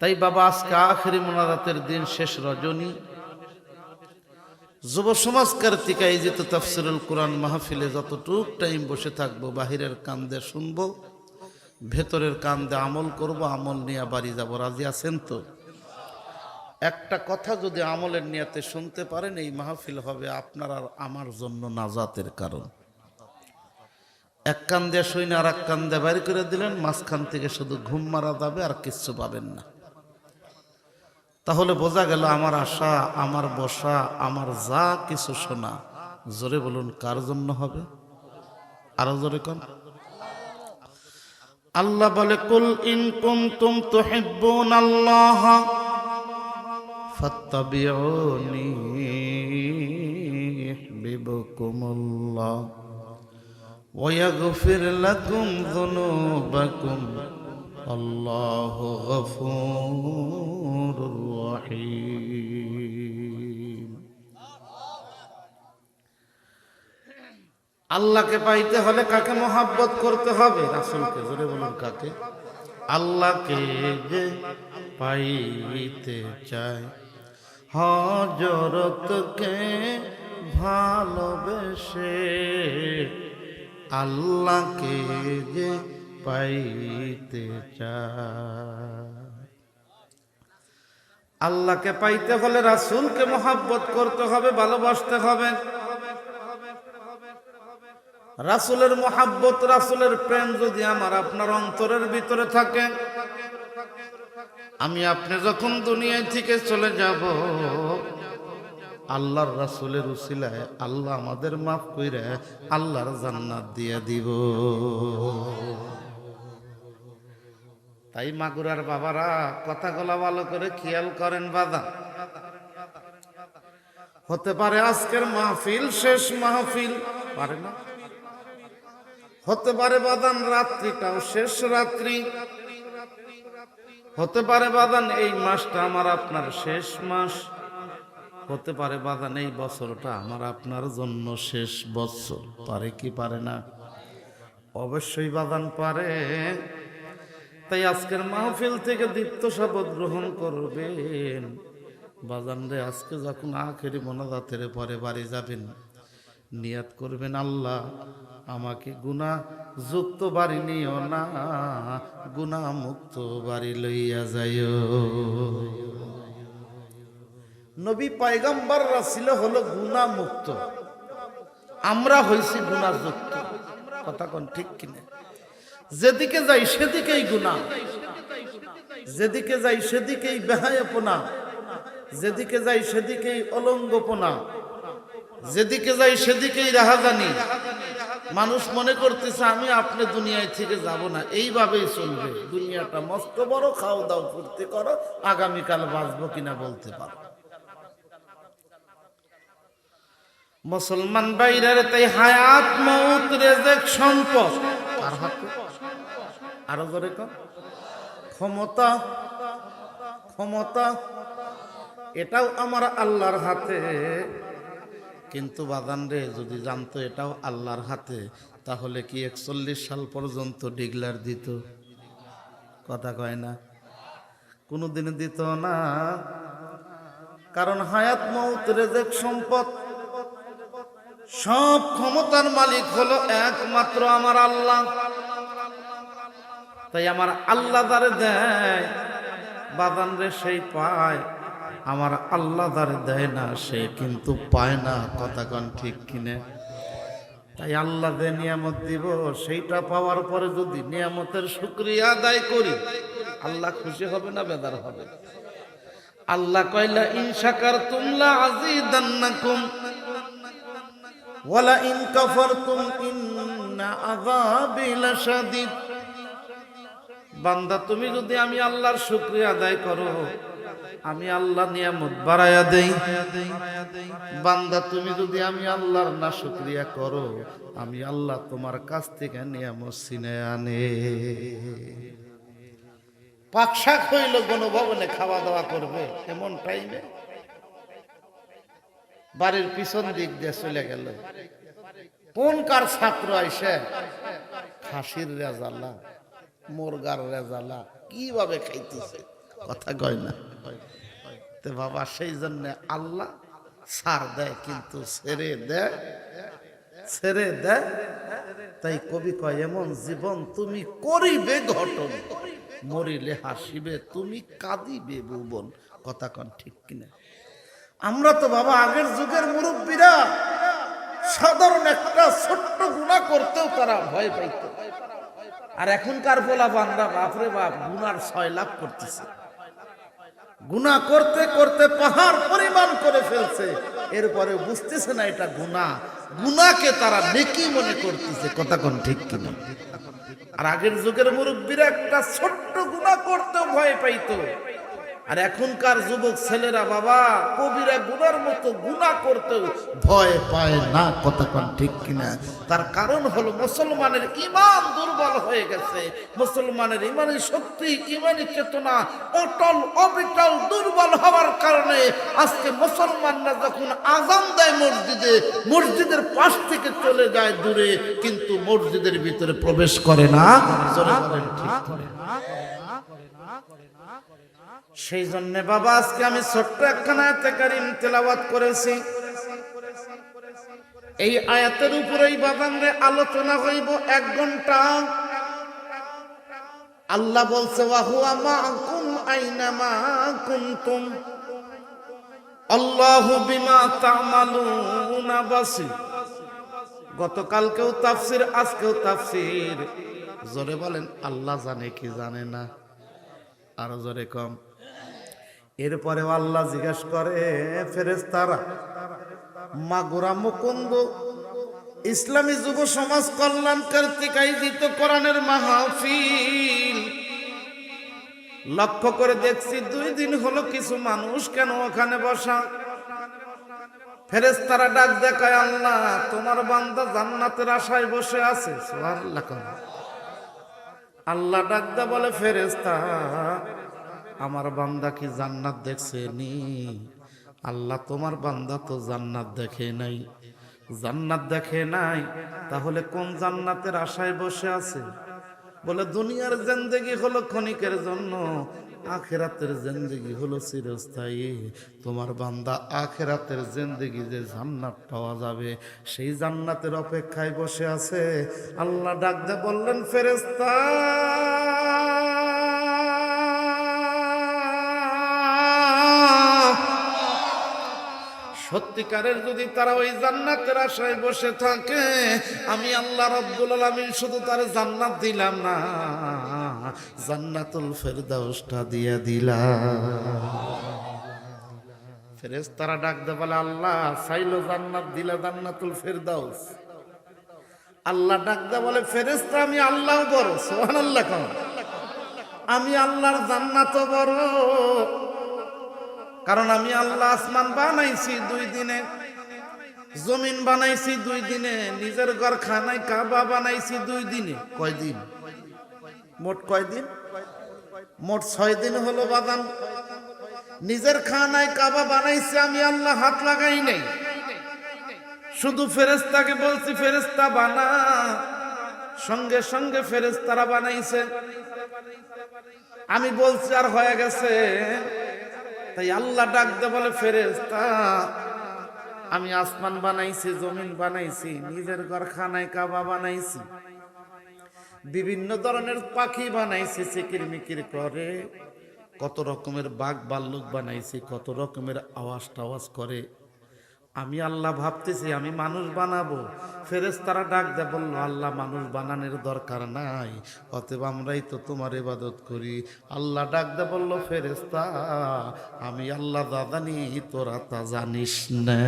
তাই বাবা, আজকে আখেরি মোনাজাতের দিন, শেষ রজনী। যুব সমাজ কার্তিকা এই যেত তাফসিরুল কোরআন মাহফিলে যতটুক টাইম বসে থাকব, বাহিরের কান্দে শুনব, ভেতরের কান্দে আমল করব, আমল নিয়ে বাড়ি যাব। রাজি আছেন তো? একটা কথা যদি আমলের নিয়াতে শুনতে পারেন, এই মাহফিল হবে আপনার আর আমার জন্য নাজাতের কারণ। এক কান্দে দিয়ে শুই না আর এক কান দিয়ে বাইর করে দিলেন, মাঝখান থেকে শুধু ঘুম মারা যাবে আর কিচ্ছু পাবেন না। তাহলে বোঝা গেল আমার আশা, আমার বসা, আমার যা কিছু শোনা। জোরে বলুন, কার জন্য হবে? আরও জোরে কন। আল্লাহ বলে, কুল ইন কুমতুম তুহিব্বুন আল্লাহ ফাত্তাবিউনি ইউহিব্বুকুমুল্লাহ ওয়া ইয়াগফির লাকুম যুনুবাকুম। আল্লাহ গফুর রহিম। আল্লাহকে পাইতে হলে কাকে মহাব্বত করতে হবে? রাসুলকে, জোরে বলুন কাকে? আল্লাহকে যে পাইতে চায়। হজরতকে ভালোবেসে আল্লাহকে যে পাইতে চায়। আল্লাহকে পাইতে হলে রাসুলকে মোহাব্বত করতে হবে, ভালোবাসতে হবে। রাসুলের মোহাব্বত, রাসুলের প্রেম যদি আমার, আপনার অন্তরের ভিতরে থাকে, আমি আপনি যখন দুনিয়ায় থেকে চলে যাব, আল্লাহর রাসুলের উসিলায় আল্লাহ আমাদের মাফ কইরে আল্লাহর জান্নাত দিয়ে দিব। তাই মাগুরার বাবারা কথাগুলা ভালো করে খেয়াল করেন বাদা হতে পারে আজকের মাহফিল, শেষ মাহফিল, পারে না? হতে পারে বাদান রাত্রিটাও শেষ রাত্রি। হতে পারে বাদান এই মাসটা আমার আপনার শেষ মাস। হতে পারে বাদান এই বছরটা আমার আপনার জন্য শেষ বছর। পারে কি পারে না? অবশ্যই বাদান পারে। তাই আজকের মাহফিল থেকে দীপ্ত শপথ গ্রহণ করবেন। বাজান রে, আজকে যখন আখেরি মনাজাতের পরে বাড়ি যাবেন, নিয়াত করবেন, আল্লাহ আমাকে গুণা যুক্ত বাড়ি নিও না গুণা মুক্ত বাড়ি লইয়া যাইও। নবী পায়গাম্বাররা ছিল হলো গুণা মুক্ত। আমরা হইছি গুণা যুক্ত। কথা কোন ঠিক কিনা? যেদিকে যাই সেদিকেই গুণা যেদিকে যাই সেদিকেই বেহায়াপনা। যেদিকে যাই সেদিকেই অলঙ্গপনা। যেদিকে যাই সেদিকেই রাহাজানি। মানুষ মনে করতেছে, আমি আপনি দুনিয়ায় থেকে যাব না, এইভাবেই চলবে। দুনিয়াটা মস্ত বড়, খাও দাও, ফুর্তি করো, আগামীকাল বাঁচবো কিনা বলতে পারো। মুসলমান বাইরের তাই হায়াত মৌত রেজেক, সম্পদ। আর হাতে আরও জোরে কম ক্ষমতা ক্ষমতা, এটাও আমার আল্লাহর হাতে। কিন্তু বাদান রে, যদি জানতো এটাও আল্লাহর হাতে, তাহলে কি একচল্লিশ সাল পর্যন্ত ডিগলার দিত? কথা কয় না। কোনোদিন দিত না। কারণ হায়াত মৌত রেজেক, সম্পদ, সব ক্ষমতার মালিক হলো একমাত্র আমার আল্লাহ। তাই আমার আল্লাহ দ্বারে দেয়। বাদান রে সেই পায়। আমার আল্লাহ দ্বারে দেয় না, সে কিন্তু পায় না। কথা কন ঠিক কিনে? তাই আল্লাহ দে নিয়ামত দিব, সেইটা পাওয়ার পরে যদি নিয়ামতের শুক্রিয়া আদায় করি, আল্লাহ খুশি হবে না বেদার হবে? আল্লাহ কয়লা ইনশাকার তুমলা আজিদান্নাকুম ওয়ালা ইন কাফারতুম, ইন্না আযাবি লাশাদীদ। বান্দা, তুমি যদি আমি আল্লাহর শুকরিয়া আদায় করো, আমি আল্লাহ নিয়ামত বাড়াইয়া দেই। বান্দা, তুমি যদি আমি আল্লাহর না শুকরিয়া করো, আমি আল্লাহ তোমার কাছ থেকে নিয়ামত সিনে আনে। পাকশাক হইল গণভবনে খাওয়া দাওয়া করবে, এমন টাইমে বাড়ির পিছন দিক দিয়ে চলে গেল। কোন কার ছাত্র আইসে? খাসির রেজালা। মুরগার রেজালা, কীভাবে খাইতেছে? কথা কয় না। তো বাবা, সেই জন্য আল্লাহ সার দেয়, কিন্তু ছেড়ে দেয় ছেড়ে দেয়। তাই কবি কয়, এমন জীবন তুমি করিবে ঘটন, মরিলে হাসিবে, তুমি কাঁদিবে ভুবন। কথা কন ঠিক কিনা? আমরা তো বাবা, আগের যুগের মুরব্বীরা সাধারণ একটা ছোট্ট গুণা করতেও তারা ভয় পাইত। আর এখনকার বলা বান্দা বাপরে বাপ গুনার ছয় লাভ করতেছে। গুনা করতে করতে পাহাড় পরিমাণ করে ফেলছে। এরপরে বুঝতেছে না এটা গুনা। গুনাকে তারা নেকি মনে করতেছে। কথা কোন ঠিক কিনা? আর আগের যুগের মুরব্বীরা একটা ছোট্ট গুনা করতে ভয় পাইতো। আর এখনকার যুবক ছেলেরা বাবা, কবিরা গুনার মতো গুনাহ করতেও ভয় পায় না কোন ঠিক কিনা? তার কারণ হলো মুসলমানের ইমান দুর্বল হয়ে গেছে। মুসলমানের ইমানের শক্তি ইমানি চেতনা অটল, অবিটল, দুর্বল হওয়ার কারণে আজকে মুসলমানরা যখন আজান দেয় মসজিদে, মসজিদের পাশ থেকে চলে যায় দূরে, কিন্তু মসজিদের ভিতরে প্রবেশ করে না। বলেন, ঠিক সেই জন্য বাবা, আজকে আমি ছোট্ট একখানা কারিম তেলাওয়াত করেছি। এই আয়াতের উপরেই বাবানরে আলোচনা হইব এক ঘণ্টা। আল্লাহ বলছে, ওয়াহুয়া মাকুম আইনা মা আল্লাহু বিমা গতকালকেও তাফসির, আজকেও তাফসির। জোরে বলেন, আল্লাহ জানে কি জানে না। আরও জোরে কম। এরপরেও আল্লাহ জিজ্ঞেস করে ফেরেস্তারা মাগুরা মুকুন্দ, ইসলামী যুব সমাজ কল্যাণ কর্তৃক আয়োজিত কোরআনের মাহফিল। লক্ষ্য করে দেখছি দুই দিন হলো কিছু মানুষ কেন ওখানে বসা? ফেরেস্তারা ডাক দেখায়, আল্লাহ, তোমার বান্দা জান্নাতের আশায় বসে আছে। আল্লাহ ডাক দে বলে ফেরেস্তা আমার বান্দা কি জান্নাত দেখছে নি? আল্লাহ, তোমার বান্দা তো জান্নাত দেখে নাই। জান্নাত দেখে নাই, তাহলে কোন জান্নাতের আশায় বসে আছে? বলে, দুনিয়ার জিন্দেগি হলো ক্ষণিকের জন্য, আখেরাতের জিন্দেগি হলো চিরস্থায়ী। তোমার বান্দা আখেরাতের জিন্দেগি যে জান্নাত পাওয়া যাবে, সেই জান্নাতের অপেক্ষায় বসে আছে। আল্লাহ ডাক দে বললেন ফেরেস্তা সত্যিকারের যদি তারা ওই জান্নাতের আশায় বসে থাকে, আমি আল্লাহ রব্বুল আলামিন শুধু তার জান্নাত দিলাম না, জান্নাতুল ফেরদাউসটা দিয়ে দিলাম। ফেরেশতারা ডাক দে বলে, আল্লাহ, চাইলো জান্নাত, দিলা জান্নাতুল ফেরদাউস। আল্লাহ ডাক বলে, ফেরেশতা, আমি আল্লাহ বড়, সুবহানাল্লাহ কম আমি আল্লাহর জান্নাতও বড়। কারণ আমি আল্লাহ আসমান বানাইছি দুই দিনে, জমিন বানাইছি দুই দিনে, নিজের ঘর খানায় কাবা বানাইছি দুই দিনে। কয় দিন? মোট কয় দিন? মোট ছয় দিন হলো বাদান নিজের খানায় কাবা বানাইছি আমি আল্লাহ, হাত লাগাই নাই। শুধু ফেরেস্তাকে বলছি ফেরেস্তা বানা। সঙ্গে সঙ্গে ফেরেস্তারা বানাইছে। আমি বলছি, আর হয়ে গেছে। তাই আল্লাহ ডাক দে বলে ফেরেস্তা আমি আসমান বানাইছি, জমিন বানাইছি, নিজের ঘরখানায় কাবা বানাইছি, বিভিন্ন ধরনের পাখি বানাইছি চিকির মিকির করে, কত রকমের বাঘ বাল্লুক বানাইছি, কত রকমের আওয়াজ টাওয়াজ করে আমি আল্লাহ ভাবতেছি, আমি মানুষ বানাবো। ফেরেস তারা ডাক দেয় বলল, আল্লাহ, মানুষ বানানোর দরকার নাই। অতএব আমরাই তো তোমার ইবাদত করি। আল্লাহ ডাক দে বলল ফেরেস্তা আমি আল্লাহ দাদানি তোরা তা জানিস না।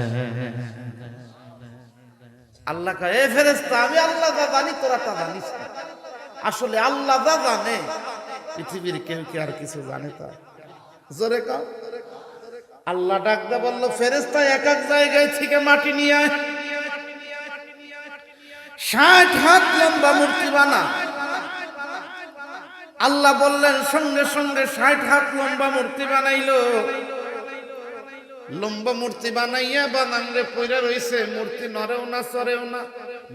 আল্লাহ এ ফেরেস্তা আমি আল্লাহ দা জানি তোরা তা জানিস না। আসলে আল্লাহ দা জানে পৃথিবীর কেউ কি আর কিছু জানে তা? জোরে কাও। আল্লাহ ডাকদা বলল ফেরেস্তা এক এক জায়গায় থেকে মাটি নিয়ে আয়। ষাট হাত লম্বা মূর্তি বানা। আল্লাহ বললেন, সঙ্গে সঙ্গে ষাট হাত লম্বা মূর্তি বানাইলো। লম্বা মূর্তি বানাইয়া বানাংরে পইরা রইছে। মূর্তি নরেও না সরেও না।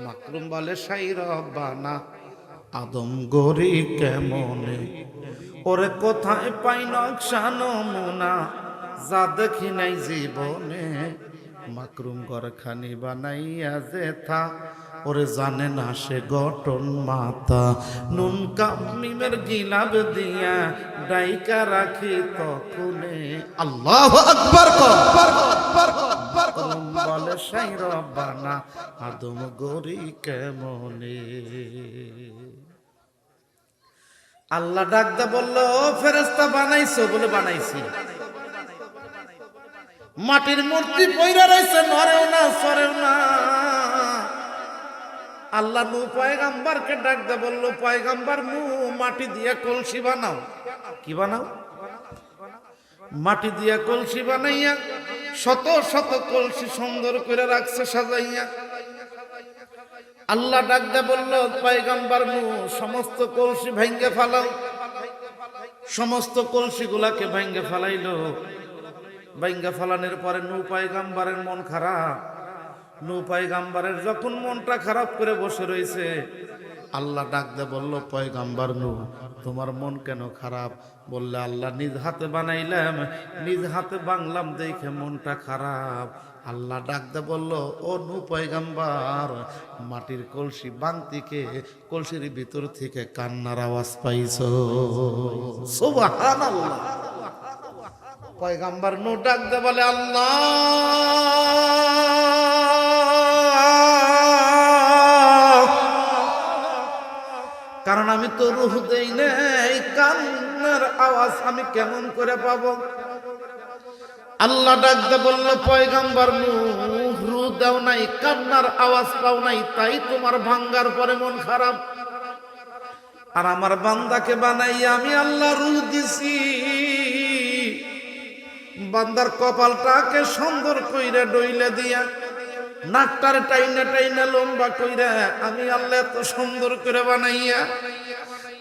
মাকরুম বলে, সাই বানা আদম গরি কেমনে? ওরে কোথায় পাই নকশা নমুনা? যা দেখি নাই জীবনে। মাকরুম ঘরখানি বানাইয়া যে থা ওরে জানে না সে গঠন মাতা। নুন কামিমের গিলাব দিয়া ডাইকা রাখি তখনে। আল্লাহ আকবার বলে সাই রব্বানা আদম গরি কেমনে? আল্লাহ ডাকতে বলল ফেরেস্তা বানাইছো বলে বানাইছি। মাটির মূর্তি পয়রা রয়েছে নরেও না, সরেও না। আল্লাহ নু পয়গাম্বারকে ডাকতে বলল, পয়গাম্বার নু মাটি দিয়ে কলসি বানাও। কি বানাও? মাটি দিয়া কলসি বানাইয়া, শত শত কলসি সুন্দর করে রাখছে, সাজাইয়া। আল্লাহ ডাকতে বলল, পয়গাম্বার নু সমস্ত কলসি ভেঙ্গে ফালাও। সমস্ত কলসি গুলাকে ভেঙ্গে ফালাইলো। ভেঙ্গে ফালানের পরে নু পয়গাম্বারের মন খারাপ। নু পয়গাম্বারের যখন মনটা খারাপ করে বসে রয়েছে, আল্লাহ ডাকতে বলল, পয়গাম্বার নু, তোমার মন কেন খারাপ? বললে, আল্লাহ নিজ হাতে বানাইলাম, নিজ হাতে বাংলাম, দেখে মনটা খারাপ। আল্লাহ ডাক দে বলল, ও নু পয়গাম্বার, মাটির কলসি বাংতিকে, কলসির ভিতর থেকে কান্নার আওয়াজ পাইছ। সুবহানাল্লাহ। পয়গাম্বার নু ডাকতে বলে, আল্লাহ! কারণ আমি তো রুহ দেই নাই, কান্নার আওয়াজ আমি কেমন করে পাবো? আল্লাহ ডাক ডাকতে বলল, পয়গাম্বার রু দাও নাই, কান্নার আওয়াজ পাও নাই, তাই তোমার ভাঙ্গার পরে মন খারাপ। আর আমার বান্দাকে বানাই আমি আল্লাহ রু দিছি। বান্দার কপালটাকে সুন্দর কইরা ডইলে দিয়া, নাকটার টাইনা টাইনা লম্বা কইরা, আমি আল্লাহ এত সুন্দর করে বানাইয়া,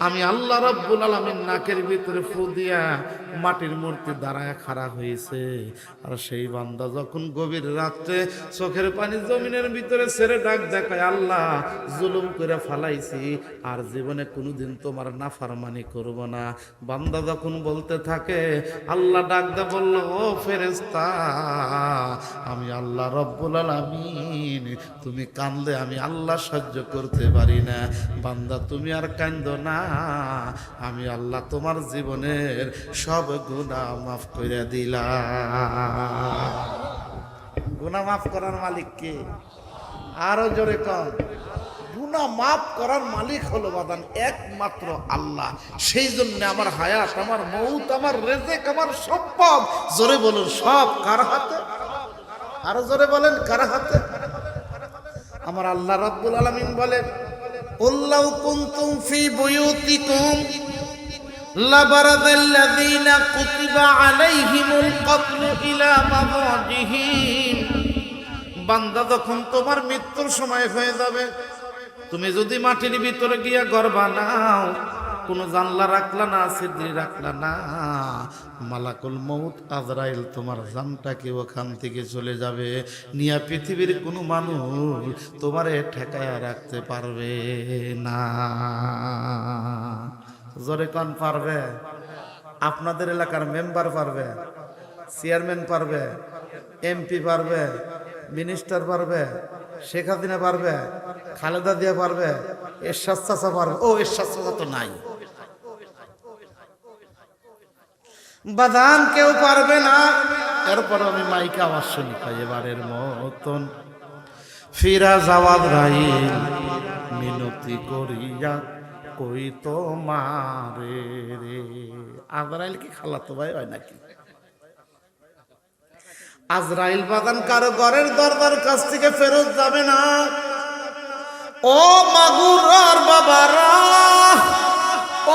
আমি আল্লাহ রব্বুল আলমীর নাকের ভিতরে ফু দিয়া মাটির মূর্তি দাঁড়ায় খাড়া হয়েছে। আর সেই বান্দা যখন গভীর রাত্রে চোখের পানি জমিনের ভিতরে ছেড়ে ডাক দেখায়, আল্লাহ, জুলুম করে ফালাইছি, আর জীবনে কোনোদিন তোমার নাফারমানি করব না। বান্দা যখন বলতে থাকে, আল্লাহ ডাক দে বলল, ও ফেরেস্তা আমি আল্লাহ রব্বুল আলমিন, তুমি কান্দলে আমি আল্লাহ সহ্য করতে পারি না। বান্দা, তুমি আর কান্দ না, আমি আল্লাহ তোমার জীবনের সব গুণা মাফ করে দিলাম গুণা মাফ করার মালিক কে? আরও জোরে কম গুণা মাফ করার মালিক হলো বাদান একমাত্র আল্লাহ। সেই জন্য আমার হায়াত, আমার মৌত, আমার রেজেক, আমার সম্পদ, জোরে বলুন, সব কার হাতে? আরও জোরে বলেন, কার হাতে? আমার আল্লাহ রব্বুল আলমিন বলেন উল্লাউ কুনতুম ফি বুয়ুতিকুম। لبرز الذين كتب عليهم القتل إلى مضاجعهم বান্দা যখন তোমার মৃত্যুর সময় হয়ে যাবে তুমি যদি মাটির ভিতরে গিয়া ঘর বানাও কোনো জানলা রাখলা না সিদ্রি রাখলা না মালাকুল মৌত আজরাইল তোমার জানটাকে ওখান থেকে চলে যাবে নিয়া পৃথিবীর কোনো মানুষ তোমারে ঠেকায়া রাখতে পারবে না জোরে কন পারবে। আপনাদের এলাকার মেম্বার পারবে, চেয়ারম্যান পারবে, এমপি পারবে, মিনিস্টার পারবে, শেখ হাসিনা পারবে, খালেদা দিয়া পারবে, এরশাদ চাচা পারবে। ও, এরশাদ চাচা তো নাই। বাদান কেউ পারবে না। এরপর আমি মাইকে আওয়াজ শুনি এবারের মতন। ফিরা যাওয়ার রাইল মিনতি করিয়া কই তো মারে রে? আজরাইল কি খালাতো ভাই হয় নাকি? আজরাইল বাগান কারও ঘরের দরবার কাছ থেকে ফেরত যাবে না। ও মাগুর আর বাবারা,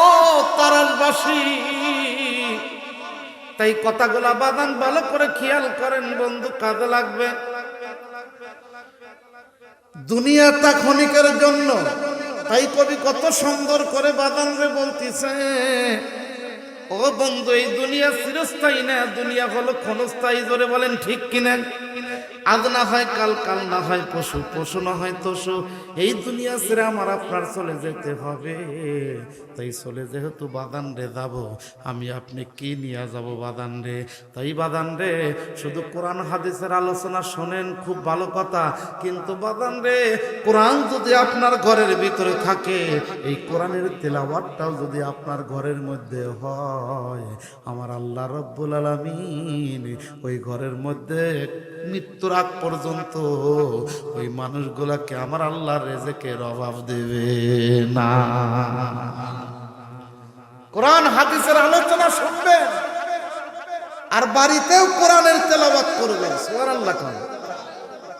ও তারালবাসী তাই কথাগুলা বাদান ভালো করে খেয়াল করেন বন্ধু, কাজে লাগবে। দুনিয়াটা ক্ষণিকের জন্য তাই কবি কত সুন্দর করে বাদান রে বলতেছে। ও বন্ধু, এই দুনিয়া চিরস্থায়ী না? দুনিয়া হলো ক্ষণস্থায়ী, জোরে বলেন, ঠিক কিনা? আজ না হয় কাল কাল না হয় পশু পশু না হয় তসু এই দুনিয়া ছেড়ে আমার আপনার চলে যেতে হবে। তাই চলে যেহেতু বাদান রে যাব, আমি আপনি কি নিয়ে যাব বাদান রে? তাই বাদান রে, শুধু কোরআন হাদিসের আলোচনা শোনেন, খুব ভালো কথা। কিন্তু বাদান রে, কোরআন যদি আপনার ঘরের ভিতরে থাকে, এই কোরআনের তেলাওয়াতটাও যদি আপনার ঘরের মধ্যে হয়, আমার আল্লাহ রব্বুল আলমিন ওই ঘরের মধ্যে মৃত্যুর আগ পর্যন্ত ওই মানুষগুলাকে আমার আল্লাহ রেজেকের অভাব দেবে না। কোরআন, হাদিসের আলোচনা শুনবেন আর বাড়িতেও কোরআনের তেলাওয়াত করবেন আল্লাহ খান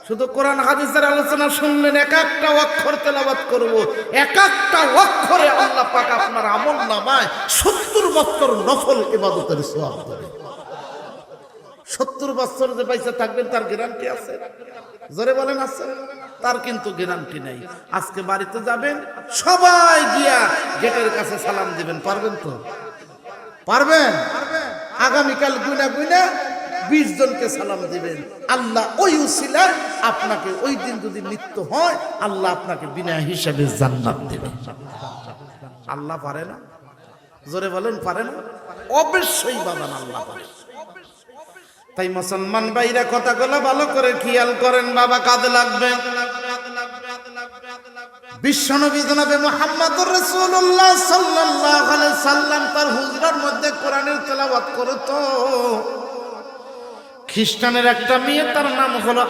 শুধু কোরআন, হাদিসের আলোচনা শুনলেন, এক একটা অক্ষর তেলাবাত করব, এক একটা অক্ষরে আল্লাহ পাক আপনার আমল নামায় সত্তর বছর নফল ইবাদতের সোয়াব সত্তর বছর যে পয়সা থাকবেন, তার গ্যারান্টি আছে। জোরে বলেন, আছে? তার কিন্তু গ্যারান্টি নেই। আজকে বাড়িতে যাবেন, সবাই গিয়া গেটের কাছে সালাম দিবেন। পারবেন তো? পারবেন? আগামীকাল গুনা গুনা বিশ জনকে সালাম দিবেন। আল্লাহ ওই উসিলায় আপনাকে ওই দিন যদি মৃত্যু হয়, আল্লাহ আপনাকে বিনা হিসাবে জান্নাত দেবে। আল্লাহ পারে না? জোরে বলেন, পারে না? অবশ্যই বাদান আল্লাহ পারে। তাই মুসলমান ভাইরা কথাগুলো ভালো করে খেয়াল করেন, বাবা কাঁদে লাগবে। সাল্লাম তার হুজরার মধ্যে কোরআনের তেলাওয়াত খ্রিস্টানের একটা মেয়ে, তার নাম হলো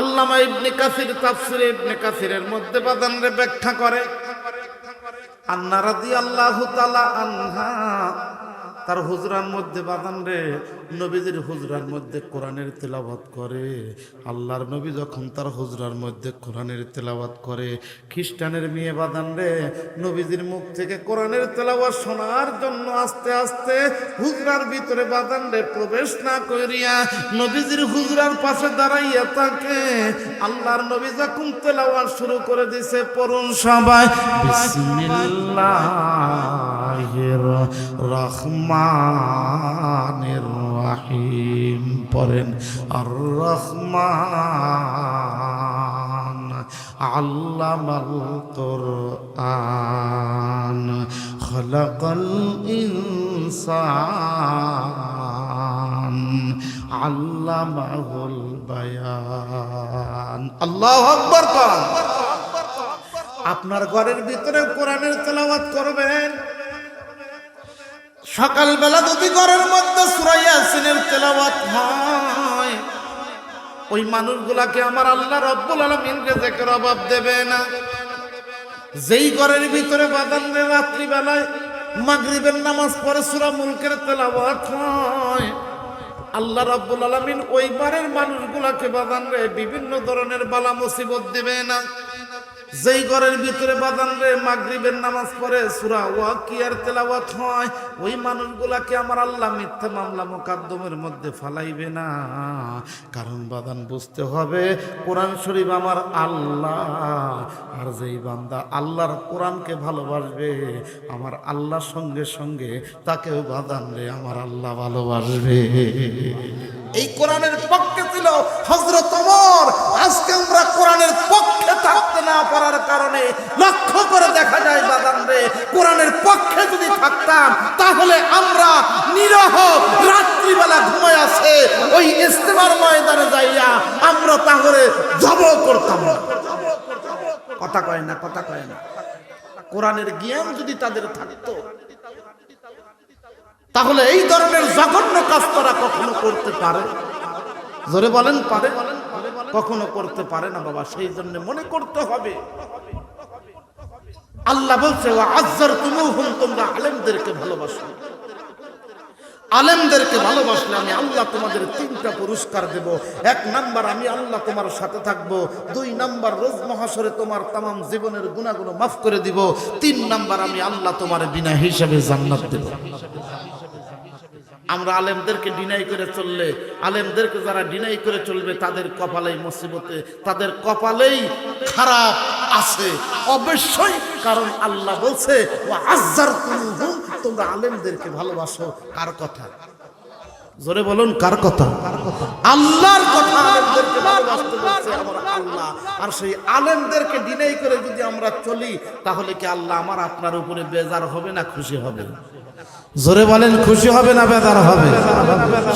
আল্লামা ইবনে কাসির তাফসিরে ইবনে কাসিরের মধ্যে বাদানরে ব্যাখ্যা করে। আন্না রাদি আল্লাহ তালা আনহা তার হুজরার মধ্যে বাদান রে? নবীজির হুজরার মধ্যে কোরআনের তেলাওয়াত করে। আল্লাহর নবী যখন তার হুজরার মধ্যে কোরআনের তেলাওয়াত করে, খ্রিস্টানের মেয়ে বাদান রে? নবীজির মুখ থেকে কোরআনের তেলাওয়াত শোনার জন্য আস্তে আস্তে হুজরার ভিতরে বাদান রে, প্রবেশ না করিয়া নবীজির হুজরার পাশে দাঁড়াইয়া থাকে আল্লাহর নবী যখন তেলাওয়াত শুরু করে দিছে, পড়ুন সবাই। বিসমিল্লাহির রহমানির রহিম। পড়েন আর রহমান আল্লামাল কোরআন খলাকাল ইনসান আল্লামাহুল বায়ান আল্লাহু আকবার আপনার ঘরের ভিতরে কোরআনের তেলাওয়াত করবেন। সকালবেলা যদি ঘরের মধ্যে সুরাইয়া সিনের তেলাওয়াত হয়, ওই মানুষগুলাকে আমার আল্লাহ রব্বুল আলমিন রেজেকের অভাব দেবে না। যেই ঘরের ভিতরে বাদান রাত্রিবেলায় মাগরিবের নামাজ পড়ে সুরা মুলকের তেলাওয়াত হয়, আল্লাহ রাব্বুল আলামিন ওই বারের মানুষগুলাকে রে বিভিন্ন ধরনের বালা মুসিবত দেবে না। যেই ঘরের ভিতরে বাদান রে মাগরিবের নামাজ পড়ে, সূরা ওয়াকিয়ার তেলাওয়াত হয়, ওই মানুষগুলাকে আমার আল্লাহ মিথ্যা মামলা মোকাদ্দমের মধ্যে ফালাইবে না। কারণ বাদান বুঝতে হবে, কোরআন শরীফ আমার আল্লাহ। আর যেই বান্দা আল্লাহর কোরআনকে ভালোবাসবে, আমার আল্লাহর সঙ্গে সঙ্গে তাকেও বাদান রে আমার আল্লাহ ভালোবাসবে। এই কোরআনের পক্ষে ছিল হজরত ওমর আজকে আমরা কোরআনের পক্ষে থাকতে না পারার কারণে লক্ষ্য করে দেখা যায় বাদান রে, কোরআনের পক্ষে যদি থাকতাম, তাহলে আমরা নিরহ রাত্রিবেলা ঘুমায় আছে, ওই ইস্তেমার ময়দানে যাইয়া আমরা তাহলে জব করতাম না। কথা কয় না, কথা কয় না কোরআনের জ্ঞান যদি তাদের থাকতো তাহলে এই ধরনের জঘন্য কাজ তারা কখনো করতে পারে? জোরে বলেন পারে কখনো করতে পারে না বাবা, সেই জন্য মনে করতে হবে। আল্লাহ বলছে আজ্জার তুমি তোমরা আলেমদেরকে ভালোবাসো। আলেমদেরকে ভালোবাসলে আমি আল্লাহ তোমাদের তিনটা পুরস্কার দেব। এক নাম্বার, আমি আল্লাহ তোমার সাথে থাকব। দুই নাম্বার, রোজ মহাসরে তোমার তামাম জীবনের গুণাগুলো মাফ করে দিব। তিন নাম্বার, আমি আল্লাহ তোমার বিনা হিসাবে জান্নাত দেব। আমরা আলেমদেরকে ডিনাই করে চললে, আলেমদেরকে যারা ডিনাই করে চলবে, তাদের কপালেই মুসিবতে, তাদের কপালেই খারাপ আছে। অবশ্যই, কারণ আল্লাহ বলছে তোমরা আলেমদেরকে ভালোবাসো। কার কথা? জোরে বলুন, কার কথা? আল্লাহর কথা আল্লাহ। আর সেই আলেমদেরকে ডিনাই করে যদি আমরা চলি, তাহলে কি আল্লাহ আমার আপনার উপরে বেজার হবে না খুশি হবে? জোরে বলেন, খুশি হবে না বেজার হবে?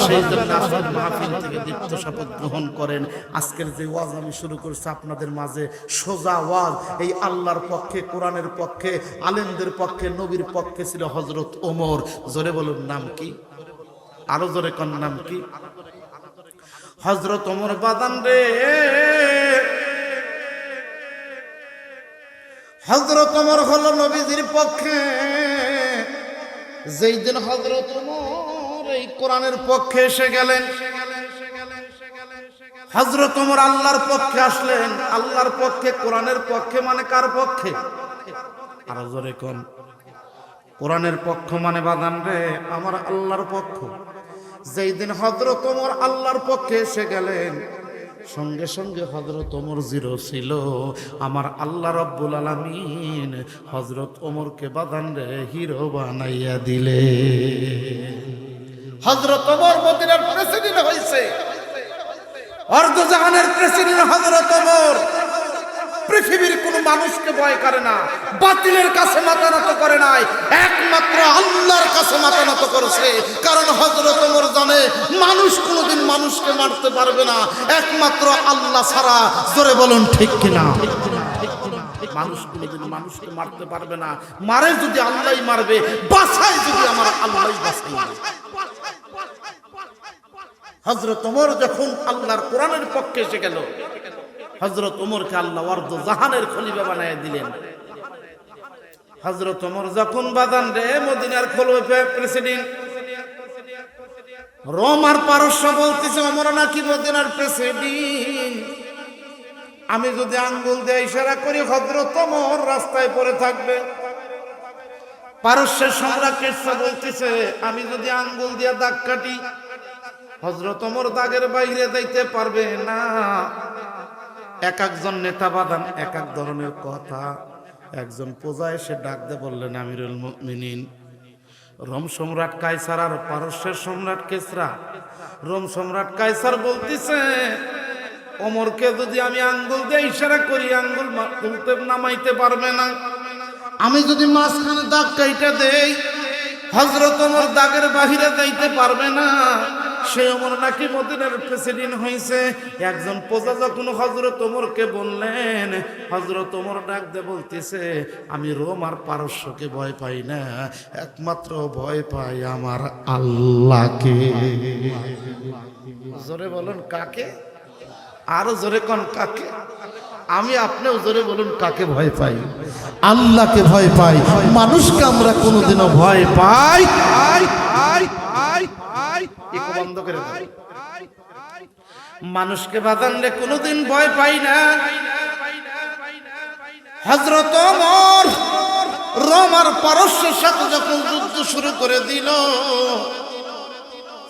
সেই জন্য মাহফিল থেকে দীপ্ত শপথ গ্রহণ করেন। আজকের যে ওয়াজ আমি শুরু করছি আপনাদের মাঝে, সোজা ওয়াজ। এই আল্লাহর পক্ষে, কোরআনের পক্ষে, আলেমদের পক্ষে, নবীর পক্ষে ছিল হজরত ওমর। জোরে বলুন, নাম কি? আরও জোরে কন, নাম কি? হজরত ওমর বাদান রে। হজরত ওমর হলো নবীজির পক্ষে। যেই দিন হজরত এই কোরআনের পক্ষে এসে গেলেন হজরত আল্লাহর পক্ষে আসলেন। আল্লাহর পক্ষে, কোরআনের পক্ষে মানে কার পক্ষে? কোরআনের পক্ষ মানে বাদান রে, আমার আল্লাহর পক্ষ। যেই দিন হজরত আল্লাহর পক্ষে এসে গেলেন সঙ্গে সঙ্গে হজরত ওমর জিরো ছিল। আমার আল্লাহ রব্বুল আলমিন হজরত ওমরকে বাদান রে হিরো বানাইয়া দিলে হজরত ওমর মদিনার প্রেসিডেন্ট হয়েছে অর্ধ জাহানের প্রেসিডেন্ট হজরত ওমর। পৃথিবীর কোন মানুষকে ভয় করে না, বাতিলের কাছে মাথা নত করে নাই, একমাত্র আল্লাহর কাছে মাথা নত করেছে। কারণ হজরত ওমর জানে মানুষ কোনোদিন মানুষকে মারতে পারবে না, একমাত্র আল্লাহ ছাড়া। জোরে বলুন, ঠিক কিনা? মানুষ কোনোদিন মানুষকে মারতে পারবে না। মারে যদি আল্লাহই মারবে বাসায় যদি আমার আল্লাহই বাসাই হজরত ওমর যখন আল্লাহর কোরআনের পক্ষে এসে গেল হজরত ওমরকে আল্লাহ অর্ধ জাহানের খলিফা বানায় দিলেন। হজরত ওমর যখন বাদান রে মদিনার খলিফা প্রেসিডেন্ট। রোম আর পারস্য বলতেছে, ওমর নাকি মদিনার প্রেসিডেন্ট? আমি যদি আঙ্গুল দিয়ে ইশারা করি হজরত ওমর রাস্তায় পড়ে থাকবে। পারস্যের সম্রাট কেসা বলতেছে, আমি যদি আঙ্গুল দিয়ে দাগ কাটি হজরত ওমর দাগের বাইরে যাইতে পারবে না। এক একজন নেতা বাদান এক এক ধরনের কথা। একজন প্রজা এসে ডাক দে বললেন, আমিরুল মুমিনিন, রোম সম্রাট কাইসার আর পারস্যের সম্রাট কেসরা, রোম সম্রাট কাইসার বলতেছে অমরকে যদি আমি আঙ্গুল দিয়ে ইশারা করি, আঙ্গুল তুলতে নামাইতে পারবে না। আমি যদি মাঝখানে দাগ কাইটা দেই হজরত ওমর দাগের বাহিরে যাইতে পারবে না। সে ওমর নাকি মদিনার প্রেসিডেন্ট হয়েছে একজন প্রজা যখন হজরত ওমরকে বললেন হজরত ওমর ডাক দে বলতেছে, আমি রোম আর পারস্যকে ভয় পাই না, একমাত্র ভয় পাই আমার আল্লাহকে। জোরে বলুন কাকে? আরও জোরে কোন কাকে? আমি আপনিও জোরে বলুন কাকে ভয় পাই? আল্লাহকে ভয় পাই। মানুষকে আমরা কোনোদিনও ভয় পাই। পাই পাই পাই পাই একটু বন্ধ করে দাও। মানুষকে বাদানলে কোনোদিন ভয় পাই না। হজরত ওমর রোম আর পারস্যের সাথে যখন যুদ্ধ শুরু করে দিল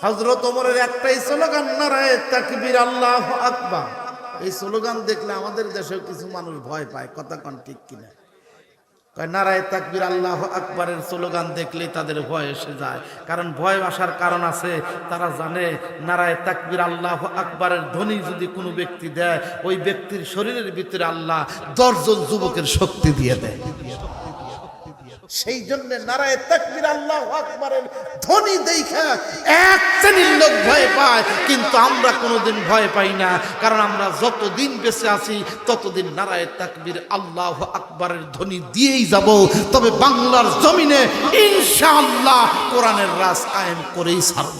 হজরত ওমরের একটাই স্লোগান নারায় তাকবীর আল্লাহ আকবার। এই স্লোগান দেখলে আমাদের দেশেও কিছু মানুষ ভয় পায়। কথা কন ঠিক কিনা? নারায় তাকবির আল্লাহ আকবরের স্লোগান দেখলেই তাদের ভয় এসে যায়। কারণ ভয় আসার কারণ আছে, তারা জানে নারায় তাকবির আল্লাহ আকবরের ধ্বনি যদি কোনো ব্যক্তি দেয়, ওই ব্যক্তির শরীরের ভিতরে আল্লাহ দশজন যুবকের শক্তি দিয়ে দেয়। সেই জন্য নারায় তাকবির আল্লাহ আকবরের ধ্বনি দেখা এক শ্রেণির লোক ভয় পায়, কিন্তু আমরা কোনোদিন ভয় পাই না। কারণ আমরা যতদিন বেঁচে আছি, ততদিন নারায় তাকবির আল্লাহ আকবরের ধ্বনি দিয়েই যাব। তবে বাংলার জমিনে ইনশাআল্লাহ কোরআনের রাজ কায়েম করেই ছাড়ব।